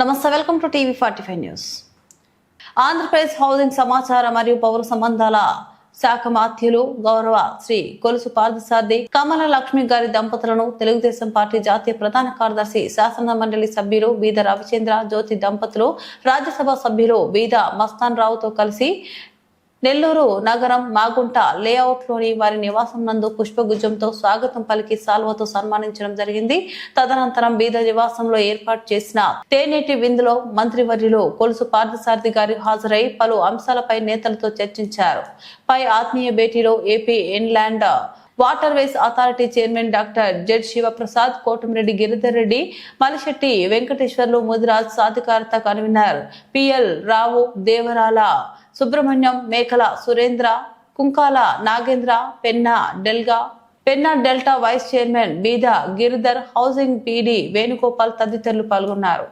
నమస్తే welcome to TV forty five news. Andhra Pradesh housing సమాచార మరియు పౌర సంబంధాల శాఖ మాత్యులు గౌరవ శ్రీ కొలుసు పార్థసారథి కమల లక్ష్మి గారి దంపతులను తెలుగుదేశం పార్టీ జాతీయ ప్రధాన కార్యదర్శి శాసన మండలి సభ్యులు బీద రవిచంద్ర జ్యోతి దంపతులు రాజ్యసభ సభ్యులు బీద మస్తాన్ రావుతో కలిసి నెల్లూరు నగరం మాగుంట లేఅవుట్లోని వారి నివాసం నందు పుష్పగుజ్జంతో స్వాగతం పలికి సాల్వతో సన్మానించడం జరిగింది. తదనంతరం బీద నివాసంలో ఏర్పాటు చేసిన తేనేటి విందులో మంత్రివర్యులు కొలుసు పార్థసారథి గారి హాజరై పలు అంశాలపై నేతలతో చర్చించారు. పై ఆత్మీయ భేటీలో AP inland waterways authority chairman doctor Z Shivaprasad Kotamreddy Giridhar Reddy Malisetti Venkateswarlu Mudiraj సాధికారత convener PL Rao Devarala Subrahmanyam Mekala Surendra Kunkala Nagendra Penna delta Penna delta vice chairman Beeda Giridhar housing PD Venugopal తదితరులు పాల్గొన్నారు.